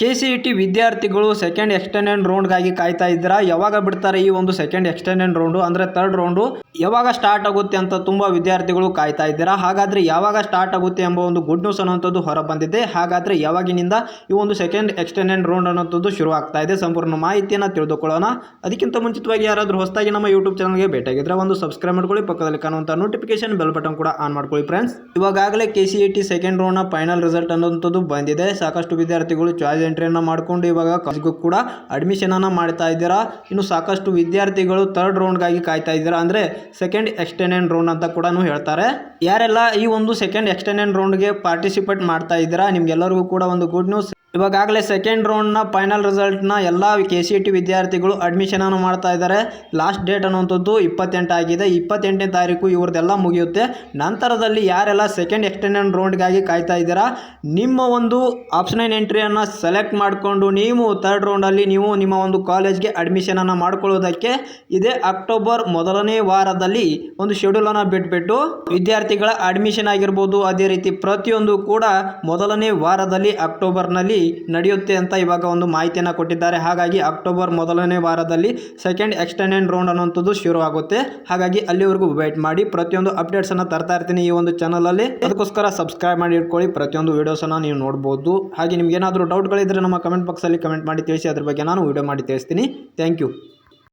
K C E T ವಿದ್ಯಾರ್ಥಿಗಳು second extended ರೌಂಡ್ಗಾಗಿ ಕಾಯ್ತಾ ಇದ್ದೀರಾ? ಯಾವಾಗ ಬಿಡ್ತಾರೆ ಈ ಒಂದು ಸೆಕೆಂಡ್ ಎಕ್ಸ್ಟೆಂಡೆಡ್ ರೌಂಡು ಅಂದರೆ ತರ್ಡ್ ರೌಂಡು ಯಾವಾಗ ಸ್ಟಾರ್ಟ್ ಆಗುತ್ತೆ ಅಂತ ತುಂಬ ವಿದ್ಯಾರ್ಥಿಗಳು ಕಾಯ್ತಾ ಇದ್ದೀರಾ? ಹಾಗಾದರೆ ಯಾವಾಗ ಸ್ಟಾರ್ಟ್ ಆಗುತ್ತೆ ಎಂಬ ಒಂದು ಗುಡ್ ನ್ಯೂಸ್ ಅನ್ನೋಂಥದ್ದು ಹೊರ ಬಂದಿದೆ ಹಾಗಾದರೆ ಯಾವಾಗಿನಿಂದ ಈ ಒಂದು ಸೆಕೆಂಡ್ ಎಕ್ಸ್ಟೆಂಡೆಡ್ ರೌಂಡ್ ಅನ್ನೋಂಥದ್ದು ಶುರು ಆಗ್ತಾ ಇದೆ? ಸಂಪೂರ್ಣ ಮಾಹಿತಿಯನ್ನು ತಿಳಿದುಕೊಳ್ಳೋಣ. ಅದಕ್ಕಿಂತ ಮುಂಚಿತವಾಗಿ ಯಾರಾದರೂ ಹೊಸದಾಗಿ ನಮ್ಮ ಯೂಟ್ಯೂಬ್ ಚಾನಲ್ಗೆ ಭೇಟಿಯಾಗಿದ್ರೆ ಒಂದು ಸಬ್ಸ್ಕ್ರೈಬ್ ಮಾಡ್ಕೊಳ್ಳಿ, ಪಕ್ಕದಲ್ಲಿ ಕಾಣುವಂಥ ನೋಟಿಫಿಕೇಶನ್ ಬೆಲ್ ಬಟನ್ ಕೂಡ ಆನ್ ಮಾಡ್ಕೊಳ್ಳಿ ಫ್ರೆಂಡ್ಸ್ ಇವಾಗಲೇ K C E T second ರೌಂಡ್ನ final result ಅನ್ನೋಂಥದ್ದು ಬಂದಿದೆ. ಸಾಕಷ್ಟು ವಿದ್ಯಾರ್ಥಿಗಳು ಚಾಯ್ಸ್ ಎಂಟ್ರಿಯನ್ನು ಮಾಡಿಕೊಂಡು ಇವಾಗ ಕಾಲೇಜ್ಗೂ ಕೂಡ ಅಡ್ಮಿಷನನ್ನು ಮಾಡ್ತಾ ಇದ್ದೀರಾ? ಇನ್ನು ಸಾಕಷ್ಟು ವಿದ್ಯಾರ್ಥಿಗಳು ತರ್ಡ್ ರೌಂಡ್ಗಾಗಿ ಕಾಯ್ತಾ ಇದ್ದೀರಾ? ಅಂದರೆ ಸೆಕೆಂಡ್ ಎಕ್ಸ್ಟೆಂಡೆಡ್ ರೌಂಡ್ ಅಂತ ಕೂಡ ಹೇಳ್ತಾರೆ. ಯಾರೆಲ್ಲ ಈ ಒಂದು ಸೆಕೆಂಡ್ ಎಕ್ಸ್ಟೆಂಡೆಡ್ ರೌಂಡ್ಗೆ ಪಾರ್ಟಿಸಿಪೇಟ್ ಮಾಡ್ತಾ ಇದ್ದೀರಾ? ನಿಮ್ಗೆಲ್ಲರಿಗೂ ಕೂಡ ಒಂದು ಗುಡ್ ನ್ಯೂಸ್ ಇವಾಗಲೇ ಸೆಕೆಂಡ್ ರೌಂಡ್ನ ಫೈನಲ್ ರಿಸಲ್ಟ್ನ ಎಲ್ಲ ಕೆ ಸಿ ಟಿ ವಿದ್ಯಾರ್ಥಿಗಳು ಅಡ್ಮಿಷನನ್ನು ಮಾಡ್ತಾ ಇದ್ದಾರೆ. ಲಾಸ್ಟ್ ಡೇಟ್ ಅನ್ನುವಂಥದ್ದು ಇಪ್ಪತ್ತೆಂಟು ಆಗಿದೆ. ಇಪ್ಪತ್ತೆಂಟನೇ ತಾರೀಕು ಇವ್ರದ್ದೆಲ್ಲ ಮುಗಿಯುತ್ತೆ. ನಂತರದಲ್ಲಿ ಯಾರೆಲ್ಲ ಸೆಕೆಂಡ್ ಎಕ್ಸ್ಟೆಂಡೆಡ್ ರೌಂಡ್ಗಾಗಿ ಕಾಯ್ತಾ ಇದ್ದೀರಾ? ನಿಮ್ಮ ಒಂದು ಆಪ್ಷನಲ್ ಎಂಟ್ರಿಯನ್ನು ಸೆಲೆಕ್ಟ್ ಮಾಡಿಕೊಂಡು ನೀವು ತರ್ಡ್ ರೌಂಡಲ್ಲಿ ನೀವು ನಿಮ್ಮ ಒಂದು ಕಾಲೇಜ್ಗೆ ಅಡ್ಮಿಷನನ್ನು ಮಾಡ್ಕೊಳ್ಳೋದಕ್ಕೆ ಇದೇ ಅಕ್ಟೋಬರ್ ಮೊದಲನೇ ವಾರದಲ್ಲಿ ಒಂದು ಶೆಡ್ಯೂಲನ್ನು ಬಿಟ್ಬಿಟ್ಟು ವಿದ್ಯಾರ್ಥಿಗಳ ಅಡ್ಮಿಷನ್ ಆಗಿರ್ಬೋದು. ಅದೇ ರೀತಿ ಪ್ರತಿಯೊಂದು ಕೂಡ ಮೊದಲನೇ ವಾರದಲ್ಲಿ ಅಕ್ಟೋಬರ್ನಲ್ಲಿ ನಡೆಯುತ್ತೆ ಅಂತ ಇವಾಗ ಒಂದು ಮಾಹಿತಿಯನ್ನು ಕೊಟ್ಟಿದ್ದಾರೆ. ಹಾಗಾಗಿ ಅಕ್ಟೋಬರ್ ಮೊದಲನೇ ವಾರದಲ್ಲಿ ಸೆಕೆಂಡ್ ಎಕ್ಸ್ಟೆಂಡೆಡ್ ರೌಂಡ್ ಅನ್ನೋಂಥದ್ದು ಶುರು ಆಗುತ್ತೆ. ಹಾಗಾಗಿ ಅಲ್ಲಿವರೆಗೂ ವೇಟ್ ಮಾಡಿ. ಪ್ರತಿಯೊಂದು ಅಪ್ಡೇಟ್ಸನ್ನು ತರ್ತಾ ಇರ್ತೀನಿ ಈ ಒಂದು ಚಾನಲಲ್ಲಿ ಅದಕ್ಕೋಸ್ಕರ ಸಬ್ಸ್ಕ್ರೈಬ್ ಮಾಡಿ ಇಟ್ಕೊಳ್ಳಿ. ಪ್ರತಿಯೊಂದು ವೀಡಿಯೋಸನ್ನು ನೀವು ನೋಡ್ಬೋದು. ಹಾಗೆ ನಿಮ್ಗೆ ಏನಾದರೂ ಡೌಟ್ಗಳಿದ್ದರೆ ನಮ್ಮ ಕಮೆಂಟ್ ಬಾಕ್ಸಲ್ಲಿ ಕಮೆಂಟ್ ಮಾಡಿ ತಿಳಿಸಿ. ಅದ್ರ ಬಗ್ಗೆ ನಾನು ವಿಡಿಯೋ ಮಾಡಿ ತಿಳಿಸ್ತೀನಿ. Thank you